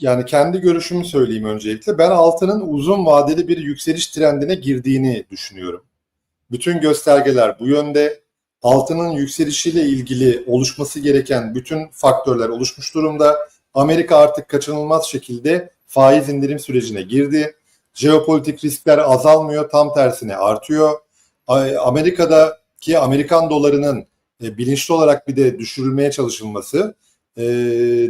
yani kendi görüşümü söyleyeyim öncelikle. Ben altının uzun vadeli bir yükseliş trendine girdiğini düşünüyorum. Bütün göstergeler bu yönde. Altının yükselişiyle ilgili oluşması gereken bütün faktörler oluşmuş durumda. Amerika artık kaçınılmaz şekilde faiz indirim sürecine girdi. Jeopolitik riskler azalmıyor, tam tersine artıyor. Amerika'daki Amerikan dolarının e, bilinçli olarak bir de düşürülmeye çalışılması e,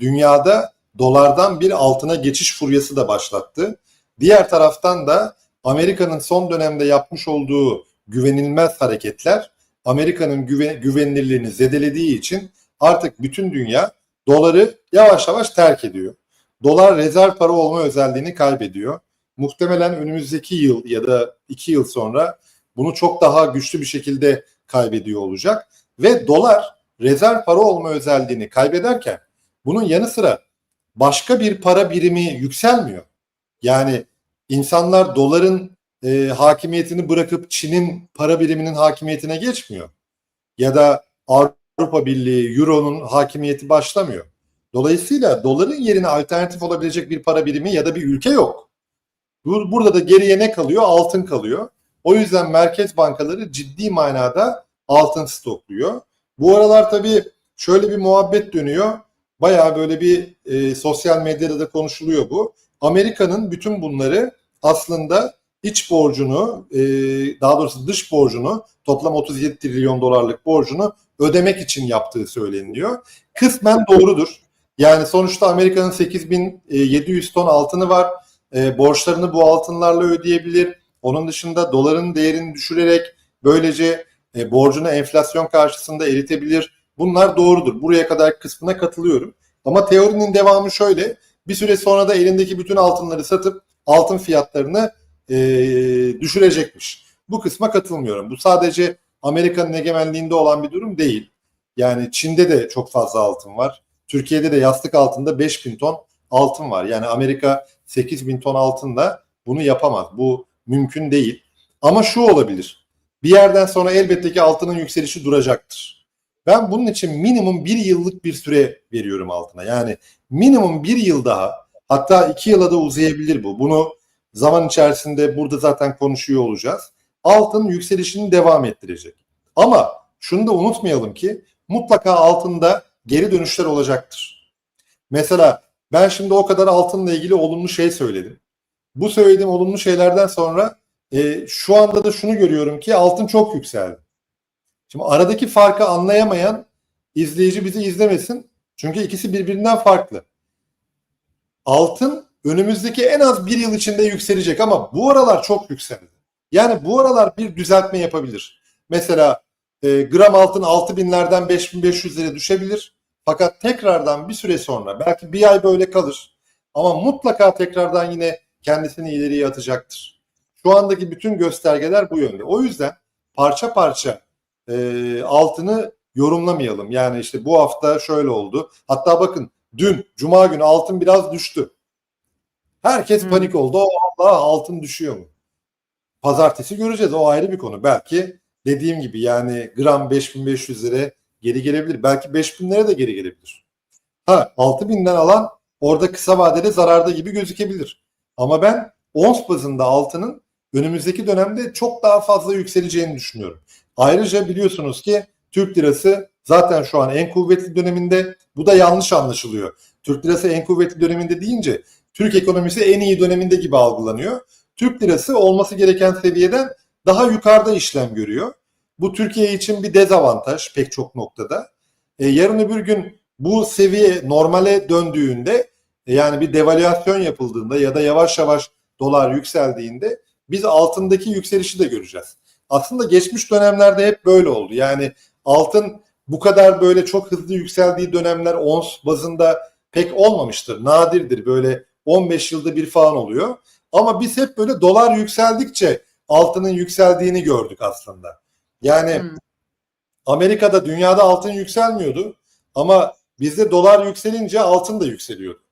dünyada dolardan bir altına geçiş furyası da başlattı. Diğer taraftan da Amerika'nın son dönemde yapmış olduğu güvenilmez hareketler Amerika'nın güven, güvenilirliğini zedelediği için artık bütün dünya doları yavaş yavaş terk ediyor. Dolar rezerv para olma özelliğini kaybediyor. Muhtemelen önümüzdeki yıl ya da iki yıl sonra bunu çok daha güçlü bir şekilde kaybediyor olacak. Ve dolar rezerv para olma özelliğini kaybederken bunun yanı sıra başka bir para birimi yükselmiyor. Yani insanlar doların e, hakimiyetini bırakıp Çin'in para biriminin hakimiyetine geçmiyor. Ya da Avrupa Birliği, Euro'nun hakimiyeti başlamıyor. Dolayısıyla doların yerine alternatif olabilecek bir para birimi ya da bir ülke yok. Burada da geriye ne kalıyor? Altın kalıyor. O yüzden merkez bankaları ciddi manada altın stokluyor. Bu aralar tabii şöyle bir muhabbet dönüyor. Bayağı böyle bir e, sosyal medyada da konuşuluyor bu. Amerika'nın bütün bunları aslında iç borcunu, e, daha doğrusu dış borcunu, toplam 37 trilyon dolarlık borcunu ödemek için yaptığı söyleniyor. Kısmen doğrudur. Yani sonuçta Amerika'nın 8700 ton altını var. E, borçlarını bu altınlarla ödeyebilir. Onun dışında doların değerini düşürerek böylece e, borcunu enflasyon karşısında eritebilir. Bunlar doğrudur. Buraya kadar kısmına katılıyorum. Ama teorinin devamı şöyle. Bir süre sonra da elindeki bütün altınları satıp altın fiyatlarını e, düşürecekmiş. Bu kısma katılmıyorum. Bu sadece Amerika'nın egemenliğinde olan bir durum değil. Yani Çin'de de çok fazla altın var. Türkiye'de de yastık altında 5000 ton altın var. Yani Amerika 8000 ton altınla bunu yapamaz. Bu mümkün değil. Ama şu olabilir. Bir yerden sonra elbette ki altının yükselişi duracaktır. Ben bunun için minimum bir yıllık bir süre veriyorum altına. Yani minimum bir yıl daha hatta iki yıla da uzayabilir bu. Bunu zaman içerisinde burada zaten konuşuyor olacağız. Altın yükselişini devam ettirecek. Ama şunu da unutmayalım ki mutlaka altında geri dönüşler olacaktır. Mesela ben şimdi o kadar altınla ilgili olumlu şey söyledim. Bu söylediğim olumlu şeylerden sonra e, şu anda da şunu görüyorum ki altın çok yükseldi. Şimdi aradaki farkı anlayamayan izleyici bizi izlemesin. Çünkü ikisi birbirinden farklı. Altın önümüzdeki en az bir yıl içinde yükselecek ama bu aralar çok yükseldi. Yani bu aralar bir düzeltme yapabilir. Mesela e, gram altın 6000'lerden 5500'lere düşebilir. Fakat tekrardan bir süre sonra belki bir ay böyle kalır. Ama mutlaka tekrardan yine kendisini ileriye atacaktır. Şu andaki bütün göstergeler bu yönde. O yüzden parça parça e, altını yorumlamayalım. Yani işte bu hafta şöyle oldu. Hatta bakın dün Cuma günü altın biraz düştü. Herkes hmm. panik oldu. O Allah altın düşüyor mu? Pazartesi göreceğiz. O ayrı bir konu. Belki dediğim gibi yani gram 5500 lira geri gelebilir. Belki 5000'lere de geri gelebilir. Ha 6000'den alan orada kısa vadede zararda gibi gözükebilir. Ama ben ons bazında altının önümüzdeki dönemde çok daha fazla yükseleceğini düşünüyorum. Ayrıca biliyorsunuz ki Türk lirası zaten şu an en kuvvetli döneminde. Bu da yanlış anlaşılıyor. Türk lirası en kuvvetli döneminde deyince Türk ekonomisi en iyi döneminde gibi algılanıyor. Türk lirası olması gereken seviyeden daha yukarıda işlem görüyor. Bu Türkiye için bir dezavantaj pek çok noktada. E, yarın öbür gün bu seviye normale döndüğünde e, yani bir devalüasyon yapıldığında ya da yavaş yavaş dolar yükseldiğinde biz altındaki yükselişi de göreceğiz. Aslında geçmiş dönemlerde hep böyle oldu. Yani altın bu kadar böyle çok hızlı yükseldiği dönemler ons bazında pek olmamıştır. Nadirdir böyle 15 yılda bir falan oluyor. Ama biz hep böyle dolar yükseldikçe altının yükseldiğini gördük aslında. Yani hmm. Amerika'da dünyada altın yükselmiyordu ama bizde dolar yükselince altın da yükseliyordu.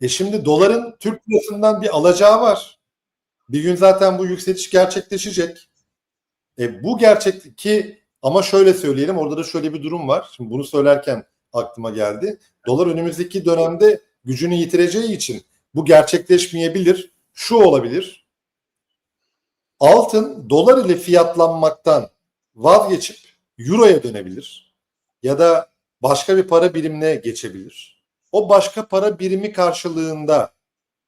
E şimdi doların Türk lirasından bir alacağı var. Bir gün zaten bu yükseliş gerçekleşecek. E bu gerçek ki ama şöyle söyleyelim orada da şöyle bir durum var. Şimdi bunu söylerken aklıma geldi. Dolar önümüzdeki dönemde gücünü yitireceği için bu gerçekleşmeyebilir. Şu olabilir. Altın dolar ile fiyatlanmaktan vazgeçip euroya dönebilir ya da başka bir para birimine geçebilir. O başka para birimi karşılığında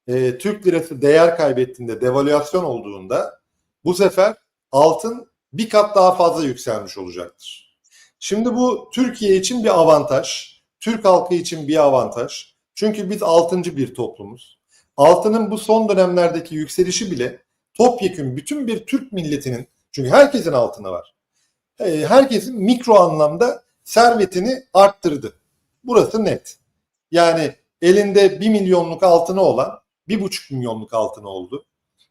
e, Türk lirası değer kaybettiğinde, devalüasyon olduğunda bu sefer altın bir kat daha fazla yükselmiş olacaktır. Şimdi bu Türkiye için bir avantaj, Türk halkı için bir avantaj. Çünkü biz altıncı bir toplumuz. Altının bu son dönemlerdeki yükselişi bile topyekün bütün bir Türk milletinin, çünkü herkesin altını var. E, herkesin mikro anlamda servetini arttırdı. Burası net. Yani elinde 1 milyonluk altını olan 1,5 milyonluk altını oldu.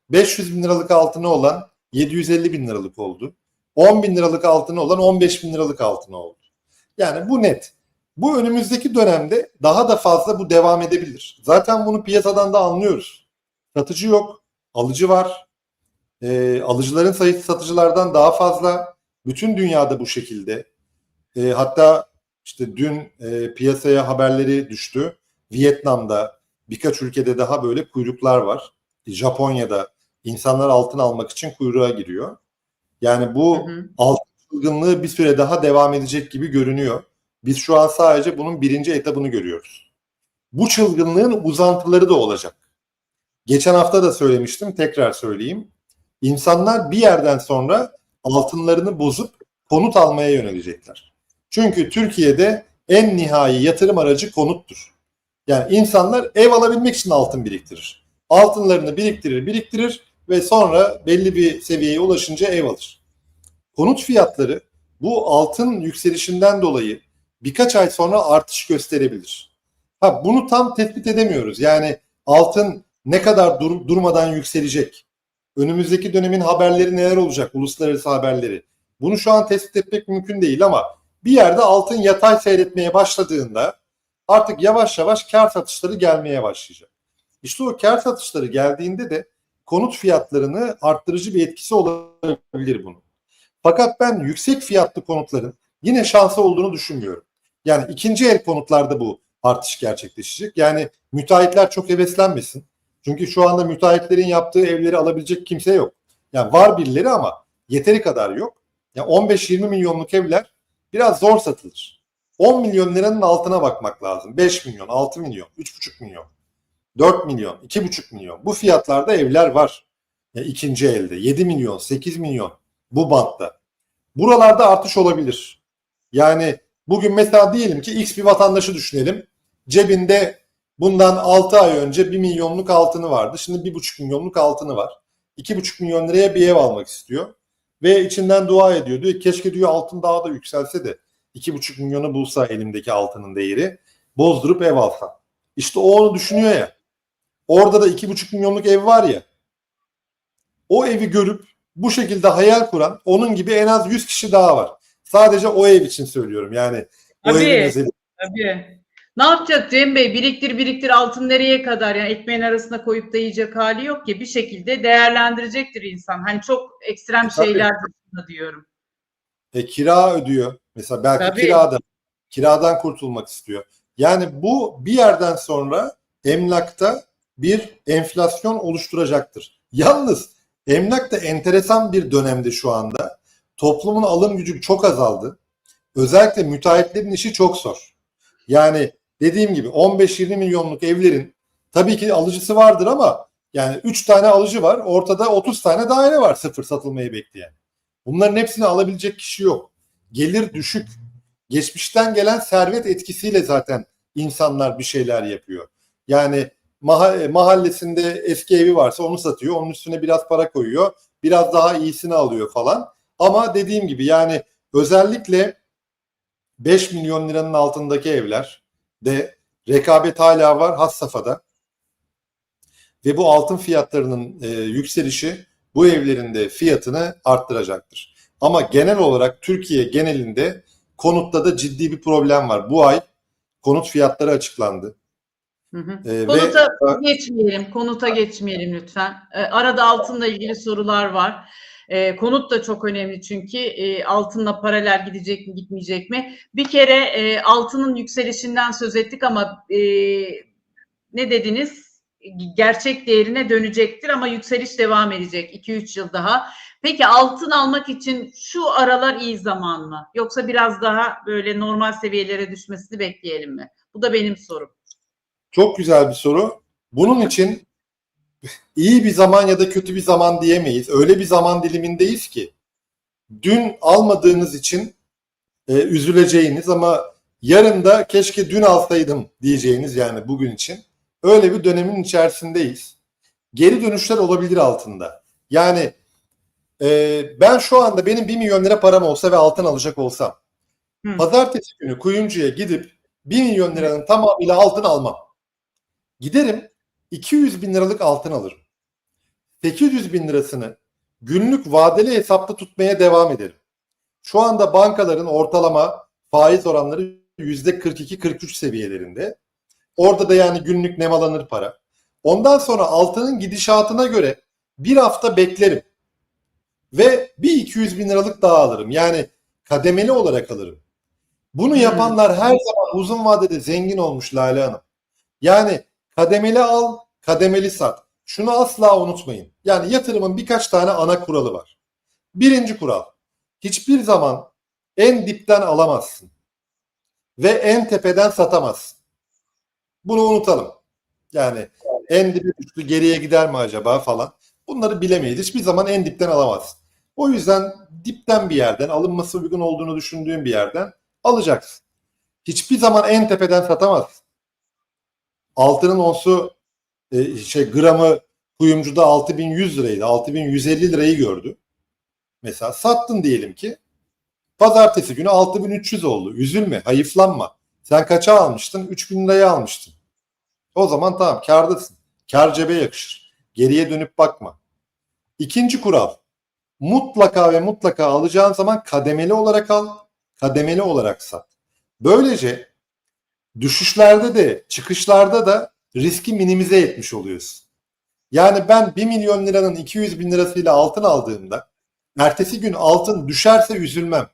500 bin liralık altını olan 750 bin liralık oldu. 10 bin liralık altını olan 15 bin liralık altını oldu. Yani bu net. Bu önümüzdeki dönemde daha da fazla bu devam edebilir. Zaten bunu piyasadan da anlıyoruz. Satıcı yok, alıcı var. E, alıcıların sayısı satıcılardan daha fazla. Bütün dünyada bu şekilde. E, hatta işte dün e, piyasaya haberleri düştü. Vietnam'da birkaç ülkede daha böyle kuyruklar var. Japonya'da insanlar altın almak için kuyruğa giriyor. Yani bu hı hı. altın çılgınlığı bir süre daha devam edecek gibi görünüyor. Biz şu an sadece bunun birinci etabını görüyoruz. Bu çılgınlığın uzantıları da olacak. Geçen hafta da söylemiştim, tekrar söyleyeyim. İnsanlar bir yerden sonra altınlarını bozup konut almaya yönelecekler. Çünkü Türkiye'de en nihai yatırım aracı konuttur. Yani insanlar ev alabilmek için altın biriktirir. Altınlarını biriktirir, biriktirir ve sonra belli bir seviyeye ulaşınca ev alır. Konut fiyatları bu altın yükselişinden dolayı birkaç ay sonra artış gösterebilir. Ha bunu tam tespit edemiyoruz. Yani altın ne kadar dur, durmadan yükselecek? Önümüzdeki dönemin haberleri neler olacak? Uluslararası haberleri. Bunu şu an tespit etmek mümkün değil ama bir yerde altın yatay seyretmeye başladığında artık yavaş yavaş kar satışları gelmeye başlayacak. İşte o kar satışları geldiğinde de konut fiyatlarını arttırıcı bir etkisi olabilir bunun. Fakat ben yüksek fiyatlı konutların yine şansı olduğunu düşünmüyorum. Yani ikinci el konutlarda bu artış gerçekleşecek. Yani müteahhitler çok heveslenmesin. Çünkü şu anda müteahhitlerin yaptığı evleri alabilecek kimse yok. Yani var birileri ama yeteri kadar yok. Yani 15-20 milyonluk evler biraz zor satılır. 10 milyon liranın altına bakmak lazım. 5 milyon, 6 milyon, 3,5 milyon, 4 milyon, 2,5 milyon. Bu fiyatlarda evler var. Yani ikinci elde 7 milyon, 8 milyon bu bantta. Buralarda artış olabilir. Yani bugün mesela diyelim ki X bir vatandaşı düşünelim. Cebinde bundan 6 ay önce 1 milyonluk altını vardı. Şimdi 1,5 milyonluk altını var. 2,5 milyon liraya bir ev almak istiyor. Ve içinden dua ediyor. Diyor keşke diyor altın daha da yükselse de 2,5 milyonu bulsa elimdeki altının değeri. Bozdurup ev alsam. İşte o onu düşünüyor ya. Orada da 2,5 milyonluk ev var ya. O evi görüp bu şekilde hayal kuran onun gibi en az 100 kişi daha var. Sadece o ev için söylüyorum. Yani o tabii, evin özelliği. Tabii. Ne yapacak Cem Bey? Biriktir biriktir altın nereye kadar? Yani ekmeğin arasına koyup da yiyecek hali yok ki. Bir şekilde değerlendirecektir insan. Hani çok ekstrem Tabii. şeyler dışında diyorum. E, kira ödüyor. Mesela belki Tabii. kirada. Kiradan kurtulmak istiyor. Yani bu bir yerden sonra emlakta bir enflasyon oluşturacaktır. Yalnız emlak da enteresan bir dönemde şu anda. Toplumun alım gücü çok azaldı. Özellikle müteahhitlerin işi çok zor. Yani dediğim gibi 15-20 milyonluk evlerin tabii ki alıcısı vardır ama yani 3 tane alıcı var. Ortada 30 tane daire var sıfır satılmayı bekleyen. Bunların hepsini alabilecek kişi yok. Gelir düşük. Geçmişten gelen servet etkisiyle zaten insanlar bir şeyler yapıyor. Yani mahallesinde eski evi varsa onu satıyor. Onun üstüne biraz para koyuyor. Biraz daha iyisini alıyor falan. Ama dediğim gibi yani özellikle 5 milyon liranın altındaki evler de rekabet hala var has safhada. Ve bu altın fiyatlarının e, yükselişi bu evlerin de fiyatını arttıracaktır. Ama genel olarak Türkiye genelinde konutta da ciddi bir problem var. Bu ay konut fiyatları açıklandı. Hı hı. Ee, Konuta ve, geçmeyelim, konuta geçmeyelim lütfen. Ee, arada altınla ilgili sorular var. E, konut da çok önemli çünkü e, altınla paralel gidecek mi gitmeyecek mi? Bir kere e, altının yükselişinden söz ettik ama e, ne dediniz? Gerçek değerine dönecektir ama yükseliş devam edecek 2-3 yıl daha. Peki altın almak için şu aralar iyi zaman mı? Yoksa biraz daha böyle normal seviyelere düşmesini bekleyelim mi? Bu da benim sorum. Çok güzel bir soru. Bunun için iyi bir zaman ya da kötü bir zaman diyemeyiz. Öyle bir zaman dilimindeyiz ki dün almadığınız için e, üzüleceğiniz ama yarın da keşke dün alsaydım diyeceğiniz yani bugün için öyle bir dönemin içerisindeyiz. Geri dönüşler olabilir altında. Yani e, ben şu anda benim 1 milyon lira param olsa ve altın alacak olsam Hı. pazartesi günü kuyumcuya gidip 1 milyon liranın tamamıyla altın almam. Giderim 200 bin liralık altın alırım. 800 bin lirasını günlük vadeli hesapta tutmaya devam ederim. Şu anda bankaların ortalama faiz oranları %42-43 seviyelerinde. Orada da yani günlük nemalanır para. Ondan sonra altının gidişatına göre bir hafta beklerim. Ve bir 200 bin liralık daha alırım. Yani kademeli olarak alırım. Bunu Hmm. yapanlar her zaman uzun vadede zengin olmuş Lale Hanım. Yani kademeli al, kademeli sat. Şunu asla unutmayın. Yani yatırımın birkaç tane ana kuralı var. Birinci kural. Hiçbir zaman en dipten alamazsın. Ve en tepeden satamazsın. Bunu unutalım. Yani en dibe düştü geriye gider mi acaba falan. Bunları bilemeyiz. Hiçbir zaman en dipten alamazsın. O yüzden dipten bir yerden, alınması uygun olduğunu düşündüğün bir yerden alacaksın. Hiçbir zaman en tepeden satamazsın. Altının onsu e, şey gramı kuyumcuda 6100 liraydı. 6150 lirayı gördü. Mesela sattın diyelim ki. Pazartesi günü 6300 oldu. Üzülme, hayıflanma. Sen kaça almıştın? 3000 liraya almıştın. O zaman tamam kârdasın. Kar cebe yakışır. Geriye dönüp bakma. İkinci kural. Mutlaka ve mutlaka alacağın zaman kademeli olarak al, kademeli olarak sat. Böylece düşüşlerde de çıkışlarda da riski minimize etmiş oluyorsun. Yani ben 1 milyon liranın 200 bin lirasıyla altın aldığımda ertesi gün altın düşerse üzülmem.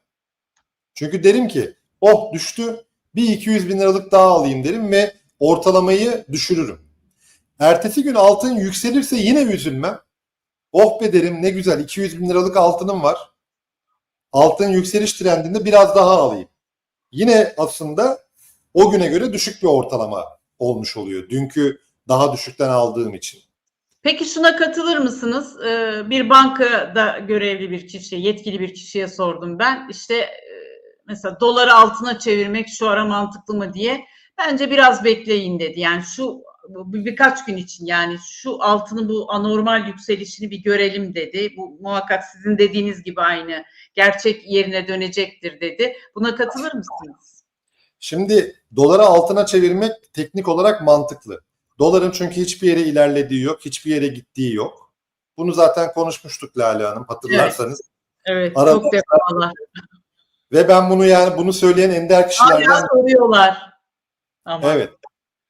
Çünkü derim ki oh düştü bir 200 bin liralık daha alayım derim ve ortalamayı düşürürüm. Ertesi gün altın yükselirse yine üzülmem. Oh be derim ne güzel 200 bin liralık altınım var. Altın yükseliş trendinde biraz daha alayım. Yine aslında o güne göre düşük bir ortalama olmuş oluyor. Dünkü daha düşükten aldığım için. Peki şuna katılır mısınız? Ee, bir bankada görevli bir kişi, yetkili bir kişiye sordum ben. İşte e, mesela doları altına çevirmek şu ara mantıklı mı diye. Bence biraz bekleyin dedi. Yani şu birkaç gün için yani şu altının bu anormal yükselişini bir görelim dedi. Bu muhakkak sizin dediğiniz gibi aynı gerçek yerine dönecektir dedi. Buna katılır mısınız? Şimdi doları altına çevirmek teknik olarak mantıklı. Doların çünkü hiçbir yere ilerlediği yok, hiçbir yere gittiği yok. Bunu zaten konuşmuştuk Lale Hanım hatırlarsanız. Evet, Arada- çok defalar. Ve ben bunu yani bunu söyleyen ender kişilerden Hala soruyorlar. Ama Evet.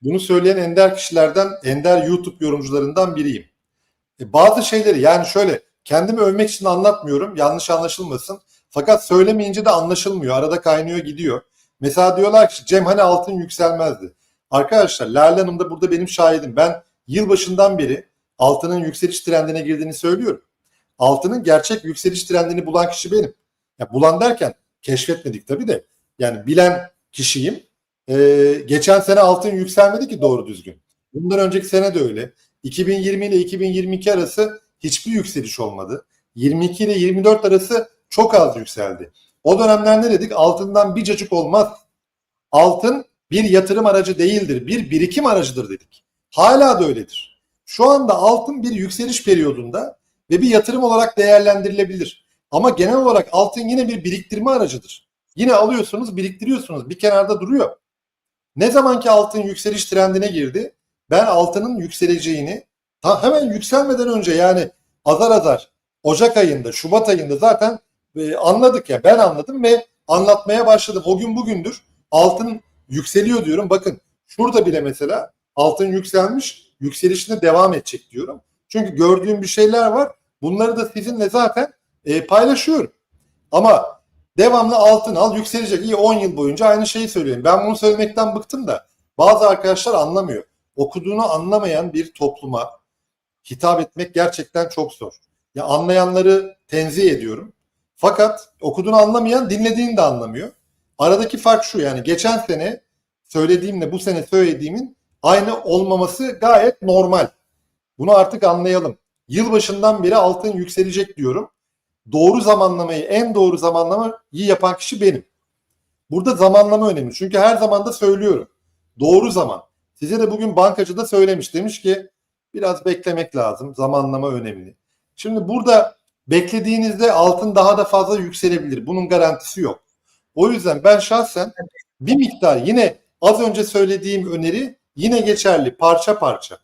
Bunu söyleyen ender kişilerden, ender YouTube yorumcularından biriyim. E, bazı şeyleri yani şöyle kendimi övmek için anlatmıyorum. Yanlış anlaşılmasın. Fakat söylemeyince de anlaşılmıyor. Arada kaynıyor gidiyor. Mesela diyorlar ki Cem hani altın yükselmezdi. Arkadaşlar Lale Hanım da burada benim şahidim. Ben yılbaşından beri altının yükseliş trendine girdiğini söylüyorum. Altının gerçek yükseliş trendini bulan kişi benim. Ya bulan derken keşfetmedik tabii de. Yani bilen kişiyim. Ee, geçen sene altın yükselmedi ki doğru düzgün. Bundan önceki sene de öyle. 2020 ile 2022 arası hiçbir yükseliş olmadı. 22 ile 24 arası çok az yükseldi. O dönemler ne dedik? Altından bir cacık olmaz. Altın bir yatırım aracı değildir, bir birikim aracıdır dedik. Hala da öyledir. Şu anda altın bir yükseliş periyodunda ve bir yatırım olarak değerlendirilebilir. Ama genel olarak altın yine bir biriktirme aracıdır. Yine alıyorsunuz, biriktiriyorsunuz. Bir kenarda duruyor. Ne zamanki altın yükseliş trendine girdi, ben altının yükseleceğini ta hemen yükselmeden önce yani azar azar Ocak ayında, Şubat ayında zaten e, anladık ya. Ben anladım ve anlatmaya başladım. O gün bugündür altın yükseliyor diyorum. Bakın şurada bile mesela altın yükselmiş, yükselişine devam edecek diyorum. Çünkü gördüğüm bir şeyler var. Bunları da sizinle zaten e, paylaşıyorum. Ama devamlı altın al yükselecek. İyi 10 yıl boyunca aynı şeyi söylüyorum. Ben bunu söylemekten bıktım da bazı arkadaşlar anlamıyor. okuduğunu anlamayan bir topluma hitap etmek gerçekten çok zor. Ya anlayanları tenzih ediyorum. Fakat okuduğunu anlamayan dinlediğini de anlamıyor. Aradaki fark şu yani geçen sene söylediğimle bu sene söylediğimin aynı olmaması gayet normal. Bunu artık anlayalım. Yılbaşından beri altın yükselecek diyorum. Doğru zamanlamayı, en doğru zamanlamayı yapan kişi benim. Burada zamanlama önemli. Çünkü her zaman da söylüyorum. Doğru zaman. Size de bugün bankacıda söylemiş. Demiş ki biraz beklemek lazım. Zamanlama önemli. Şimdi burada beklediğinizde altın daha da fazla yükselebilir. Bunun garantisi yok. O yüzden ben şahsen bir miktar yine az önce söylediğim öneri yine geçerli parça parça.